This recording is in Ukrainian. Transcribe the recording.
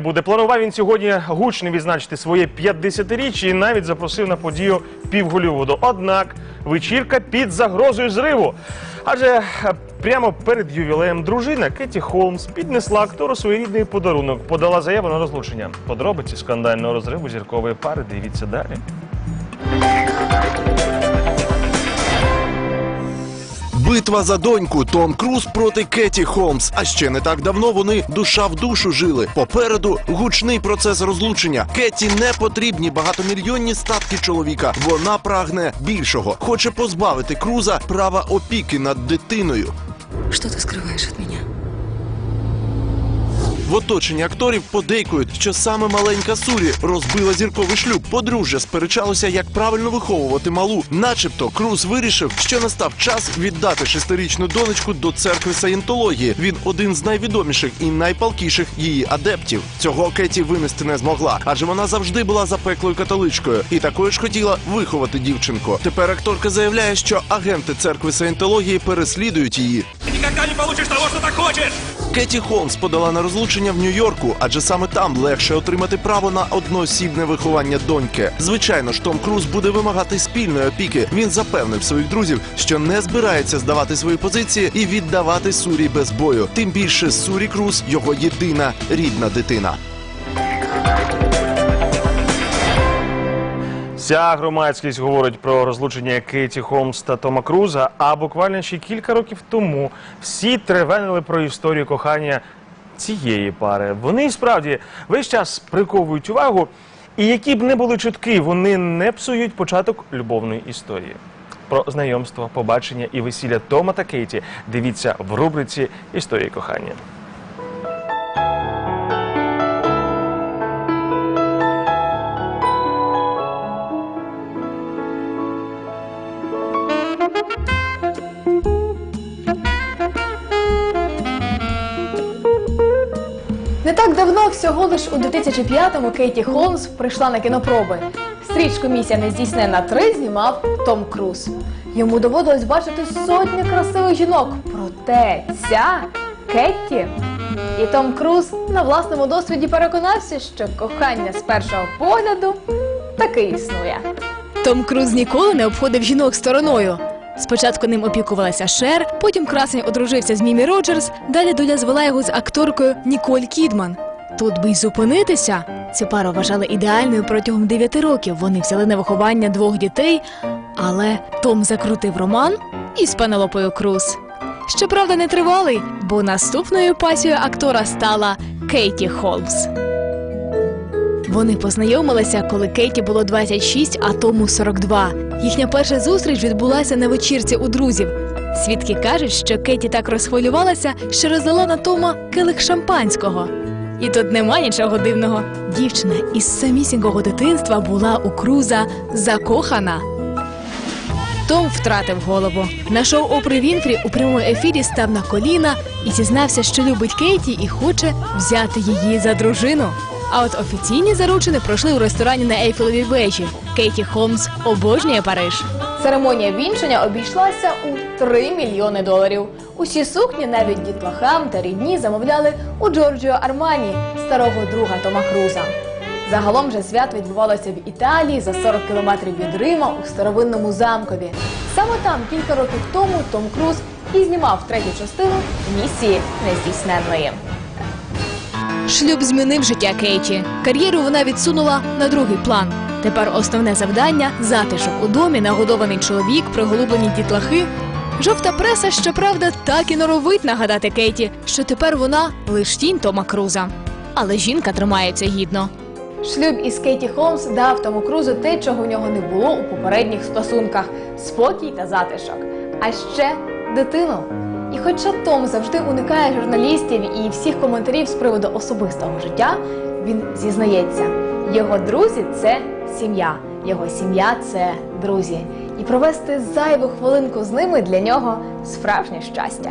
Буде планував він сьогодні гучно відзначити своє 50-річчя і навіть запросив на подію пів Голлівуду. Однак вечірка під загрозою зриву. Адже е, прямо перед ювілеєм дружина Кеті Холмс піднесла актору своєрідний подарунок, подала заяву на розлучення. Подробиці скандального розриву зіркової пари. Дивіться далі. Битва за доньку Том Круз проти Кеті Холмс. А ще не так давно вони душа в душу жили. Попереду гучний процес розлучення. Кеті не потрібні багатомільйонні статки чоловіка. Вона прагне більшого. Хоче позбавити Круза права опіки над дитиною. Що ти скриваєш від меня? В оточенні акторів подейкують, що саме маленька Сурі розбила зірковий шлюб. Подружжя сперечалося, як правильно виховувати малу. Начебто, Круз вирішив, що настав час віддати шестирічну донечку до церкви саєнтології. Він один з найвідоміших і найпалкіших її адептів. Цього Кеті винести не змогла, адже вона завжди була запеклою католичкою і такою ж хотіла виховати дівчинку. Тепер акторка заявляє, що агенти церкви саєнтології переслідують її. Никогда не получишь того, что так хочешь! Кеті Холмс подала на розлучення в Нью-Йорку, адже саме там легше отримати право на одноосібне виховання доньки. Звичайно ж, Том Круз буде вимагати спільної опіки. Він запевнив своїх друзів, що не збирається здавати свої позиції і віддавати Сурі без бою. Тим більше Сурі Круз його єдина рідна дитина. Вся громадськість говорить про розлучення Кеті Холмс та Тома Круза. А буквально ще кілька років тому всі тревенили про історію кохання цієї пари. Вони справді весь час приковують увагу. І які б не були чутки, вони не псують початок любовної історії. Про знайомство, побачення і весілля Тома та Кейті дивіться в рубриці Історії кохання. Не так давно, всього лиш у 2005-му Кейті Холмс прийшла на кінопроби. Стрічку Місія нездійснена 3 знімав Том Круз. Йому доводилось бачити сотні красивих жінок. Проте ця Кетті. І Том Круз на власному досвіді переконався, що кохання з першого погляду таки існує. Том Круз ніколи не обходив жінок стороною. Спочатку ним опікувалася Шер, потім красень одружився з Мімі Роджерс, далі доля звела його з акторкою Ніколь Кідман. Тут би й зупинитися. Цю пару вважали ідеальною протягом 9 років. Вони взяли на виховання двох дітей, але Том закрутив роман із Пенелопою Круз. Щоправда, не тривалий, бо наступною пасією актора стала Кейті Холмс. Вони познайомилися, коли Кейті було 26, а Тому 42. Їхня перша зустріч відбулася на вечірці у друзів. Свідки кажуть, що Кеті так розхвилювалася, що розлила на Тома келих шампанського. І тут нема нічого дивного. Дівчина із самісінького дитинства була у Круза закохана. Том втратив голову. На шоу Опри Вінфрі у прямому ефірі став на коліна і зізнався, що любить Кейті і хоче взяти її за дружину. А от офіційні заручини пройшли у ресторані на Ейфелевій вежі. Кейті Холмс обожнює Париж. Церемонія вінчання обійшлася у 3 мільйони доларів. Усі сукні, навіть дітлахам та рідні, замовляли у Джорджіо Армані, старого друга Тома Круза. Загалом же свято відбувалося в Італії за 40 кілометрів від Рима у старовинному замкові. Саме там кілька років тому Том Круз і знімав третю частину місії нездійсненної. Шлюб змінив життя Кейті. Кар'єру вона відсунула на другий план. Тепер основне завдання затишок у домі, нагодований чоловік, приголублені дітлахи. Жовта преса, щоправда, так і норовить нагадати Кейті, що тепер вона лиш тінь Тома Круза. Але жінка тримається гідно. Шлюб із Кейті Холмс дав Тому Крузу те, чого в нього не було у попередніх стосунках спокій та затишок. А ще дитину. І хоча Том завжди уникає журналістів і всіх коментарів з приводу особистого життя, він зізнається, його друзі це сім'я, його сім'я це друзі. І провести зайву хвилинку з ними для нього справжнє щастя.